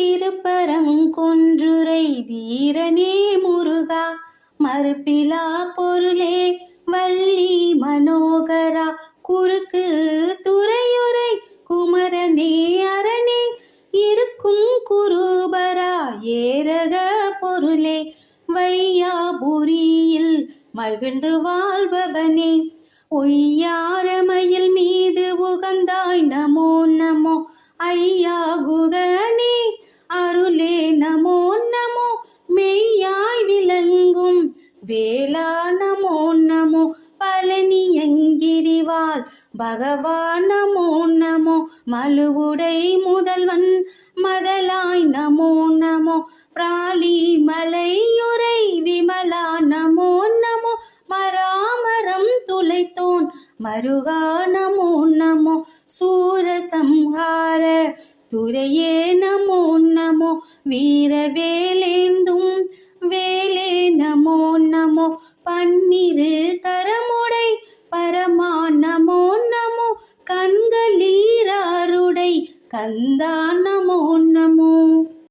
திருப்பரங்குன்றுரை தீரனே முருகா மறுப்பிலா பொருளே வள்ளி மனோகரா குறுக்கு துறையுரை குமரனே அரணே இருக்கும் குருபரா ஏரக பொருளே வையாபுரியில் மகிழ்ந்து வாழ்பவனே. ஒய்யாரமையில் மீது உகந்தாய் நமோ நமோ ஐயா குக விளங்கும் வேளா நமோ நமோ பழனியங்கிரிவாள் பகவான் நமோ நமோ மலுவுடை முதல்வன். மதலாய் நமோ நமோ பிராலி மலையுரை விமலா நமோ நமோ மராமரம் துளைத்தோன். மருகா நமோ நமோ சூரசம்ஹார. துரையே நமோ நமோ வீரவேலேந்தும் இரு கரமுடை பரமா நமோ நமோ கண்களீராருடை கந்தா நமோ நமோ.